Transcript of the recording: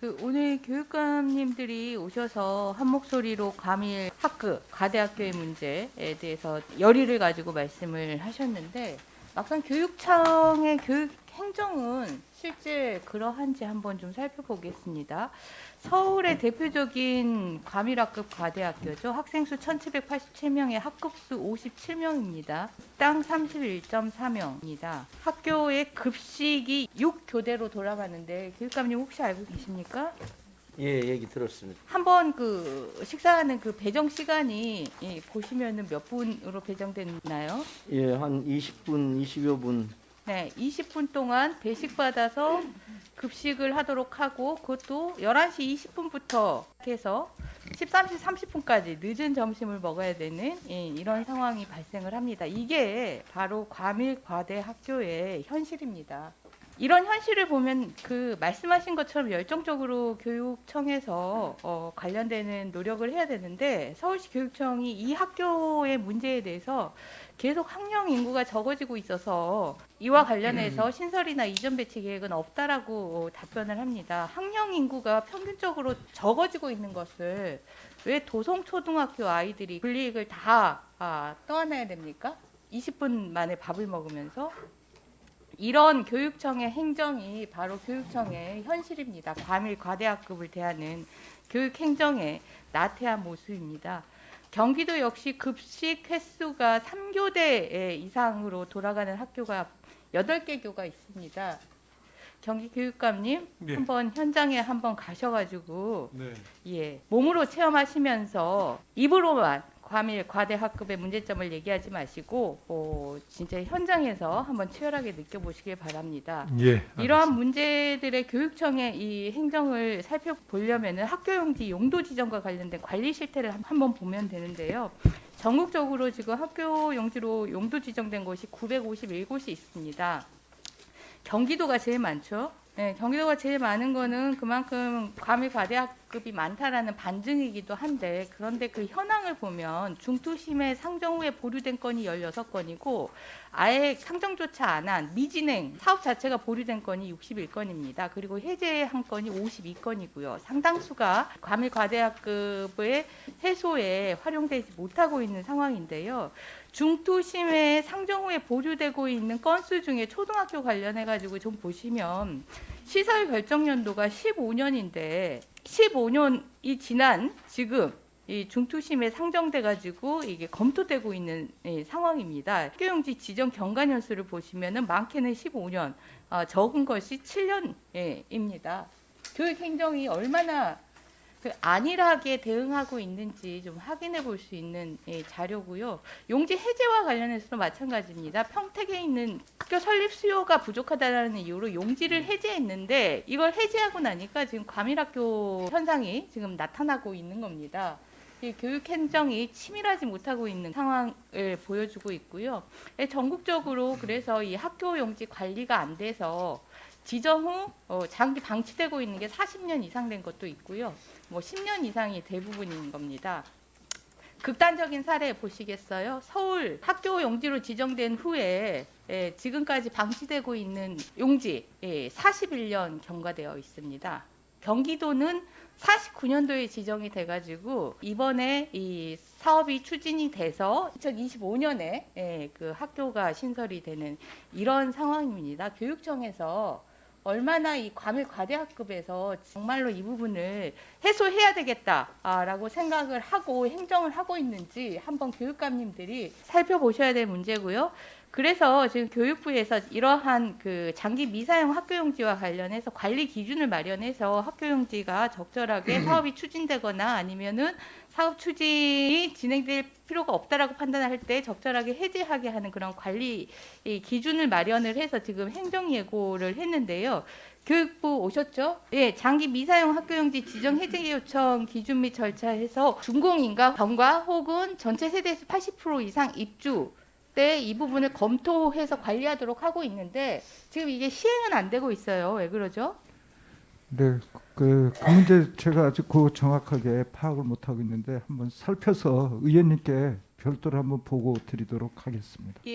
그 오늘 교육감님들이 오셔서 한 목소리로 과밀 학급 과대학교의 문제에 대해서 열의를 가지고 말씀을 하셨는데 막상 교육청의 교육 행정은 실제 그러한지 한번 좀 살펴보겠습니다. 서울의 대표적인 과밀학급 과대학교죠. 학생 수 1,787명에 학급 수 57명입니다. 땅 31.4명입니다. 학교의 급식이 6교대로 돌아가는데 교육감님 혹시 알고 계십니까? 예, 얘기 들었습니다. 한번 그 식사하는 그 배정 시간이 예, 보시면은 몇 분으로 배정됐나요? 예, 한 20분, 20여 분. 네, 20분 동안 배식 받아서 급식을 하도록 하고 그것도 11시 20분부터 해서 13시 30분까지 늦은 점심을 먹어야 되는 예, 이런 상황이 발생을 합니다. 이게 바로 과밀 과대 학교의 현실입니다. 이런 현실을 보면 그 말씀하신 것처럼 열정적으로 교육청에서 어, 관련되는 노력을 해야 되는데 서울시 교육청이 이 학교의 문제에 대해서 계속 학령 인구가 적어지고 있어서 이와 관련해서 신설이나 이전 배치 계획은 없다라고 답변을 합니다. 학령 인구가 평균적으로 적어지고 있는 것을 왜 도성 초등학교 아이들이 불이익을 다 아, 떠안아야 됩니까? 20분 만에 밥을 먹으면서 이런 교육청의 행정이 바로 교육청의 현실입니다. 과밀 과대학급을 대하는 교육 행정의 나태한 모습입니다. 경기도 역시 급식 횟수가 3교대 이상으로 돌아가는 학교가 8개 교가 있습니다. 경기 교육감님 네. 한번 현장에 한번 가셔가지고 네. 예 몸으로 체험하시면서 입으로만 과밀 과대 학급의 문제점을 얘기하지 마시고 어, 진짜 현장에서 한번 치열하게 느껴보시길 바랍니다. 예. 이러한 문제들의 교육청의 이 행정을 살펴보려면은 학교용지 용도 지정과 관련된 관리 실태를 한- 한번 보면 되는데요. 전국적으로 지금 학교 용지로 용도 지정된 곳이 951곳이 있습니다. 경기도가 제일 많죠. 네, 경기도가 제일 많은 거는 그만큼 과밀 과대 학 급이 많다라는 반증이기도 한데 그런데 그 현황을 보면 중투심의 상정 후에 보류된 건이 16건이고 아예 상정조차 안 한 미진행 사업 자체가 보류된 건이 61건입니다. 그리고 해제한 건이 52건이고요. 상당수가 과밀 과대학급의 해소에 활용되지 못하고 있는 상황인데요. 중투심의 상정 후에 보류되고 있는 건수 중에 초등학교 관련해 가지고 좀 보시면 시설 결정 연도가 15년인데 15년이 지난 지금 이 중투심에 상정돼 가지고 이게 검토되고 있는 예, 상황입니다. 학교용지 지정 경관 연수를 보시면은 많게는 15년, 어, 적은 것이 7년입니다. 교육 행정이 얼마나 그 안일하게 대응하고 있는지 좀 확인해 볼 수 있는 예, 자료고요. 용지 해제와 관련해서도 마찬가지입니다. 평택에 있는 학교 설립 수요가 부족하다는 이유로 용지를 해제했는데 이걸 해제하고 나니까 지금 과밀학교 현상이 지금 나타나고 있는 겁니다. 이 교육 행정이 치밀하지 못하고 있는 상황을 보여주고 있고요. 예, 전국적으로 그래서 이 학교 용지 관리가 안 돼서 지정 후 어, 장기 방치되고 있는 게 40년 이상 된 것도 있고요. 뭐 10년 이상이 대부분인 겁니다. 극단적인 사례 보시겠어요? 서울 학교 용지로 지정된 후에 예, 지금까지 방치되고 있는 용지 예, 41년 경과되어 있습니다. 경기도는 49년도에 지정이 돼가지고 이번에 이 사업이 추진이 돼서 2025년에 예, 그 학교가 신설이 되는 이런 상황입니다. 교육청에서 얼마나 이 과밀 과대학급에서 정말로 이 부분을 해소해야 되겠다라고 생각을 하고 행정을 하고 있는지 한번 교육감님들이 살펴보셔야 될 문제고요. 그래서 지금 교육부에서 이러한 그 장기 미사용 학교용지와 관련해서 관리 기준을 마련해서 학교용지가 적절하게 사업이 추진되거나 아니면은 사업 추진이 진행될 필요가 없다라고 판단할 때 적절하게 해제하게 하는 그런 관리 이 기준을 마련을 해서 지금 행정 예고를 했는데요. 교육부 오셨죠? 예, 장기 미사용 학교용지 지정 해제 요청 기준 및 절차에서 준공인가 경과 혹은 전체 세대수 80% 이상 입주 때 이 부분을 검토해서 관리하도록 하고 있는데 지금 이게 시행은 안 되고 있어요. 왜 그러죠? 네, 그, 그 문제 제가 아직 그 정확하게 파악을 못 하고 있는데 한번 살펴서 의원님께 별도로 한번 보고 드리도록 하겠습니다.